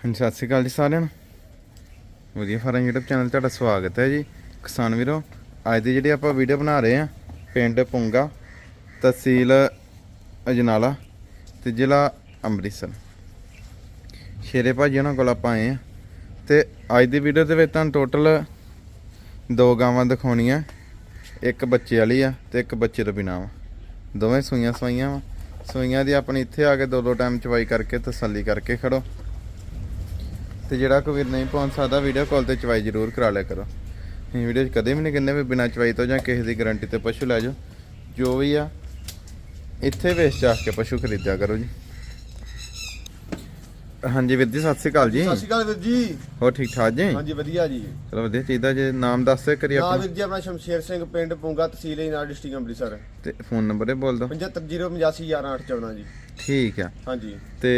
ਹਾਂਜੀ, ਸਤਿ ਸ਼੍ਰੀ ਅਕਾਲ ਜੀ ਸਾਰਿਆਂ ਨੂੰ। ਵਧੀਆ ਫਾਰਮ YouTube ਚੈਨਲ ਤੁਹਾਡਾ ਸਵਾਗਤ ਹੈ ਜੀ। ਕਿਸਾਨ ਵੀਰੋ, ਅੱਜ ਦੀ ਜਿਹੜੀ ਆਪਾਂ ਵੀਡੀਓ ਬਣਾ ਰਹੇ ਆ ਪਿੰਡ ਪੁੰਗਾ ਤਹਿਸੀਲ ਅਜਨਾਲਾ ਤੇ ਜ਼ਿਲ੍ਹਾ ਅੰਮ੍ਰਿਤਸਰ। ਸ਼ੇਰੇ ਭਾਜੀ ਉਹਨਾਂ ਕੋਲ ਆਪਾਂ ਆਏ ਆ ਤੇ ਅੱਜ ਦੀ ਵੀਡੀਓ ਦੇ ਵਿੱਚ ਤੁਹਾਨੂੰ ਟੋਟਲ ਦੋ ਗਾਵਾਂ ਦਿਖਾਉਣੀਆਂ, ਇੱਕ ਬੱਚੇ ਵਾਲੀ ਆ ਤੇ ਇੱਕ ਬੱਚੇ ਤੋਂ ਬਿਨਾਂ ਵਾ। ਦੋਵੇਂ ਸੂਈਆਂ ਸਵਾਈਆਂ ਵਾ। ਸੂਈਆਂ ਦੀ ਆਪਣੀ ਇੱਥੇ ਆ ਕੇ ਦੋ ਦੋ ਟਾਈਮ ਚਵਾਈ ਕਰਕੇ ਤਸੱਲੀ ਕਰਕੇ ਖੜੋ। ਤੇ ਜਿਹੜਾ ਕੋਈ ਵੀਰ ਨਹੀਂ ਪਹੁੰਚ ਸਕਦਾ ਵੀਡੀਓ ਕਾਲ ਤੇ ਚਵਾਈ ਜ਼ਰੂਰ ਕਰਾ ਲਿਆ ਕਰੋ। ਅਸੀਂ ਵੀਡੀਓ 'ਚ ਕਦੇ ਵੀ ਨਹੀਂ ਕਹਿੰਦੇ ਵੀ ਬਿਨਾਂ ਚਵਾਈ ਤੋਂ ਜਾਂ ਕਿਸੇ ਦੀ ਗਾਰੰਟੀ ਤੇ ਪਸ਼ੂ ਲੈ ਜਾਓ। ਜੋ ਵੀ ਆ ਇੱਥੇ ਵੇਚ ਜਾ ਕੇ ਪਸ਼ੂ ਖਰੀਦਿਆ ਕਰੋ ਜੀ। ਹਾਂਜੀ ਵੀਰ ਜੀ ਸਤਿ ਸ਼੍ਰੀ ਅਕਾਲ ਜੀ। ਸਤਿ ਸ਼੍ਰੀ ਅਕਾਲ ਵੀਰ ਜੀ। ਹੋਰ ਠੀਕ ਠਾਕ ਜੀ? ਹਾਂਜੀ ਵਧੀਆ ਜੀ। ਚਲੋ ਵਧੀਆ ਚਾਹੀਦਾ ਜੇ ਨਾਮ ਦੱਸ ਕਰੀ ਨਾਮ ਆਪਣਾ। ਵੀਰ ਜੀ ਆਪਣਾ ਸ਼ਮਸ਼ੇਰ ਸਿੰਘ ਪਿੰਡ ਪੁੰਗਾ ਤਹਿਸੀਲ ਇਨਾਰ ਡਿਸਟ੍ਰਿਕਟ ਅੰਮ੍ਰਿਤਸਰ। ਤੇ ਫੋਨ ਨੰਬਰ ਇਹ ਬੋਲ ਦਿਓ। 7508511814 ਜੀ। ਠੀਕ ਆ। ਹਾਂਜੀ। ਤੇ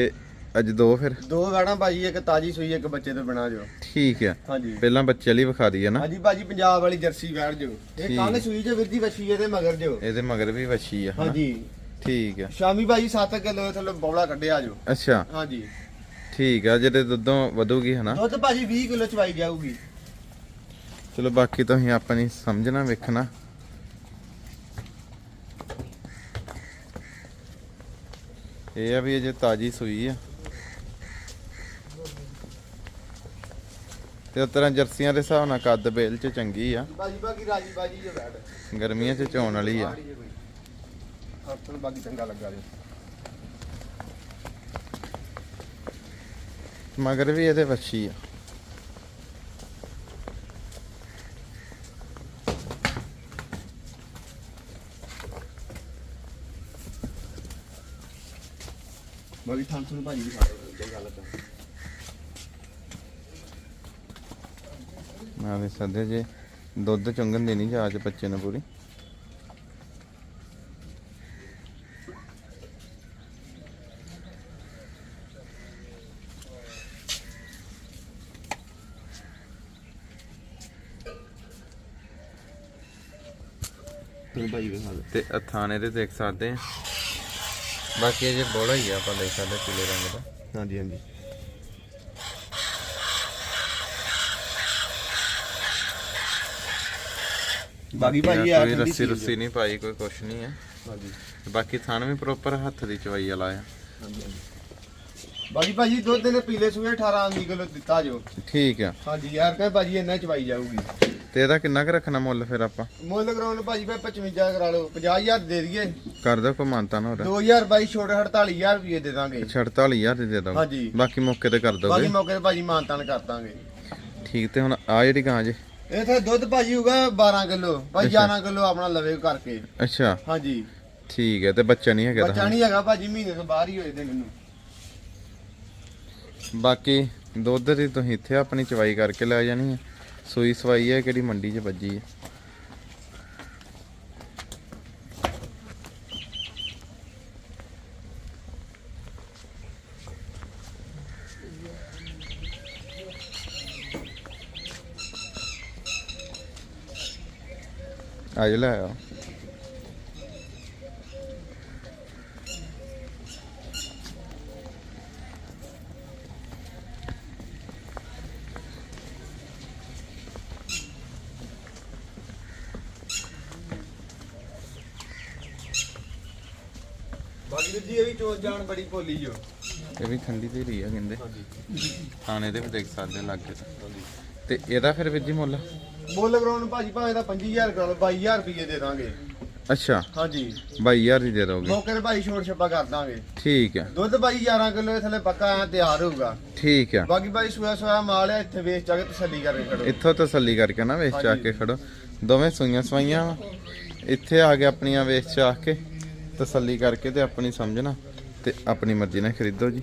ਅੱਜ ਦੋ ਫਿਰ? ਦੋ ਵੈੜਾਂ ਭਾਜੀ ਇੱਕ ਤਾਜੀ ਸੂਈ ਇੱਕ ਬੱਚੇ ਤੋਂ ਬਿਨਾ ਜੋ। ਠੀਕ ਆ। ਹਾਂਜੀ। ਪਹਿਲਾਂ ਬੱਚੇ ਵਾਲੀ ਵਿਖਾ ਦਈਏ ਨਾ। ਹਾਂਜੀ ਭਾਜੀ ਪੰਜਾਬ ਵਾਲੀ ਜਰਸੀ ਵੈੜ ਜੋ। ਇਹ। ਕੱਲ ਸੂਈ ਜੋ ਵੀਰ ਜੀ ਵੱਛੀ ਇਹਦੇ ਮਗਰ ਜੋ। ਇਹਦੇ ਮਗਰ ਵੀ ਵੱਛੀ ਆ? ਹਾਂਜੀ। ਠੀਕ ਆ। ਸ਼ਾਮੀ ਭਾਜੀ 7 ਕਿਲੋ ਥੱਲੇ ਬੌਲਾ ਕੱਢਿਆ ਜੋ। ਅੱਛਾ। ਹਾਂਜੀ। ਠੀਕ ਆ ਜਿਹੜੇ ਦੁੱਧੋਂ ਵਧੂਗੀ ਹਨਾ? ਦੁੱਧ ਭਾਜੀ 20 ਕਿਲੋ ਚਵਾਈ ਜਾਊਗੀ। ਚਲੋ ਬਾਕੀ ਤੁਸੀਂ ਆਪਣੀ ਸਮਝਣਾ ਵੇਖਣਾ। ਇਹ ਆ ਵੀ ਅਜੇ ਤਾਜੀ ਸੂਈ ਆ। ਤੇ ਉਸ ਤਰ੍ਹਾਂ ਜਰਸੀਆਂ ਦੇ ਹਿਸਾਬ ਨਾਲ ਕੱਦ ਬੇਲ ਚ ਚੰਗੀ ਆ। ਭਾਜੀ ਬਾਕੀ ਰਾਜੀ ਬਾਜੀ ਜੋ ਵੈੜ ਗਰਮੀਆਂ ਚ ਚੋਣ ਵਾਲੀ ਆ। ਹੱਥੋਂ ਬਾਕੀ ਚੰਗਾ ਲੱਗਾ ਜੀ। ਮਗਰ ਵੀ ਇਹਦੇ ਵੱਛੀ ਆ। ਬਾਕੀ ਥਾਂ ਤੁਹਾਨੂੰ ਭਾਜੀ ਵੀ ਖਾ ਚੰਗਾ ਲੱਗਾ ਵੀ ਸਦੇ ਜੇ ਦੁੱਧ ਚੁੰਗਣ ਦੇਣੀ ਜਾਚ ਬੱਚੇ ਨੂੰ ਪੂਰੀ। ਤੇ ਥਾਣੇ ਤੇ ਦੇਖ ਸਕਦੇ ਆ। ਬਾਕੀ ਅਜੇ ਬੋਲਾ ਹੀ ਆ ਆਪਾਂ ਦੇਖ ਸਕਦੇ ਪੀਲੇ ਰੰਗ ਦਾ। ਹਾਂਜੀ ਹਾਂਜੀ। ਬਾਕੀ ਭਾਜੀ ਆ ਕੋਈ ਰੱਸੀ ਰੁੱਸੀ ਨਹੀਂ ਪਾਈ ਕੋਈ ਕੁਛ ਨਹੀਂ ਹੈ ਹਾਂਜੀ। ਬਾਕੀ ਥਾਣ ਵੀ ਪ੍ਰੋਪਰ ਹੱਥ ਦੀ ਚਵਾਈ ਵਾਲਾ ਆ। ਹਾਂਜੀ ਬਾਕੀ ਭਾਜੀ ਦੁੱਧ ਨੇ ਪੀਲੇ ਸੂਏ 18 ਅੰਗੀ ਕਿਲੋ ਦਿੱਤਾ ਜੋ। ਠੀਕ ਆ। ਹਾਂਜੀ ਯਾਰ ਕਹੇ ਭਾਜੀ ਇੰਨਾ ਚਵਾਈ ਜਾਊਗੀ। ਤੇ ਇਹਦਾ ਕਿੰਨਾ ਕੁ ਰੱਖਣਾ ਮੁੱਲ ਫਿਰ ਆਪਾਂ? ਮੁੱਲ ਕਰਾਉਣ ਭਾਜੀ ਭਾਈ 55 ਕਰਾ ਲਓ 50000 ਦੇ ਦਈਏ। ਕਰ ਦੋ ਕੋ ਮਾਨਤਾ ਨਾ ਹੋਰ 2000 ਬਾਈ ਛੋਟੇ 48000 ਰੁਪਏ ਦੇ ਦਾਂਗੇ। 48000 ਦੇ ਦੇ ਦੋ ਹਾਂਜੀ। ਬਾਕੀ ਮੌਕੇ ਤੇ ਕਰ ਬਾਕੀ ਦੋਗੇ ਮੌਕੇ ਤੇ ਭਾਜੀ ਮਾਨਤਾਨ ਕਰ ਦਾਂਗੇ। ਠੀਕ ਤੇ ਹੁਣ ਆ ਜਿਹੜੀ ਗਾਂ ਜੇ। ਇਥੇ ਦੁੱਧ ਭਾਜੀ ਹੋਊਗਾ 12 ਕਿਲੋ ਭਾਈ ਅੱਛਾ। 11 ਕਿਲੋ ਆਪਣਾ ਲਵੇ ਕਰਕੇ। ਅੱਛਾ। ਹਾਂਜੀ। ਠੀਕ ਹੈ ਤੇ ਬੱਚਾ ਨਹੀਂ ਹੈਗਾ ਬੱਚਾ ਨਹੀਂ ਹੈਗਾ ਭਾਜੀ ਮਹੀਨੇ ਤੋਂ ਬਾਹਰ ਹੀ ਹੋਏ ਦੇ ਮੈਨੂੰ। ਬਾਕੀ ਦੁੱਧ ਦੀ ਤੁਸੀਂ ਇੱਥੇ ਆਪਣੀ ਚਵਾਈ ਕਰਕੇ ਲੈ ਜਾਣੀ ਹੈ। ਸੂਈ ਸਵਾਈ ਹੈ ਕਿਹੜੀ ਮੰਡੀ 'ਚ ਵੱਜੀ ਹੈ? ਅੱਜ ਲੈ ਆਓ ਬਾਕੀ ਜੀ ਇਹ ਵੀ ਚੋਲ ਜਾਣ ਬੜੀ ਭੋਲੀ ਜੋ। ਇਹ ਵੀ ਠੰਡੀ ਤੇ ਰਹੀ ਆ ਕਹਿੰਦੇ। ਹਾਂਜੀ। ਥਾਣੇ ਦੇ ਵੀ ਦੇਖ ਸਕਦੇ ਲਾਗੇ ਤੇ। ਤੇ ਇਹਦਾ ਫਿਰ ਵੀਰ ਜੀ ਮੁੱਲ? ਮੁੱਲ ਕਰਾਉਣ ਭਾਜੀ ਭਾਵੇਂ ਦਾ 25000 ਕਰਾ ਲਓ 22000 ਰੁਪਏ ਦੇ ਦਾਂਗੇ। ਅੱਛਾ। ਹਾਂਜੀ। 22000 ਦੀ ਦੇ ਦੋਗੇ ਮੌਕੇ ਤੇ ਭਾਈ ਛੋਟ ਛੱਪਾ ਕਰ ਦਾਂਗੇ। ਠੀਕ ਹੈ ਦੁੱਧ ਭਾਈ 11 ਕਿਲੋ ਥੱਲੇ ਪੱਕਾ ਐ ਤਿਆਰ ਹੋਊਗਾ। ਠੀਕ ਹੈ ਬਾਕੀ ਭਾਈ ਸੋਇਆ ਸੋਇਆ ਮਾਲ ਹੈ ਇੱਥੇ ਵੇਚ ਜਾ ਕੇ ਤਸੱਲੀ ਕਰਕੇ ਖੜੋ। ਇੱਥੋਂ ਤਸੱਲੀ ਕਰਕੇ ਨਾ ਵੇਚ ਚਾ। ਕੇ ਖੜੋ। ਦੋਵੇਂ ਸੂਈਆਂ ਸਵਾਈਆਂ। ਇੱਥੇ ਆ ਕੇ ਆਪਣੀਆਂ ਵੇਚ ਚਾ ਕੇ ਤਸੱਲੀ ਕਰਕੇ ਤੇ ਆਪਣੀ ਸਮਝਣਾ ਤੇ ਆਪਣੀ ਮਰਜ਼ੀ ਨਾਲ ਖਰੀਦੋ ਜੀ।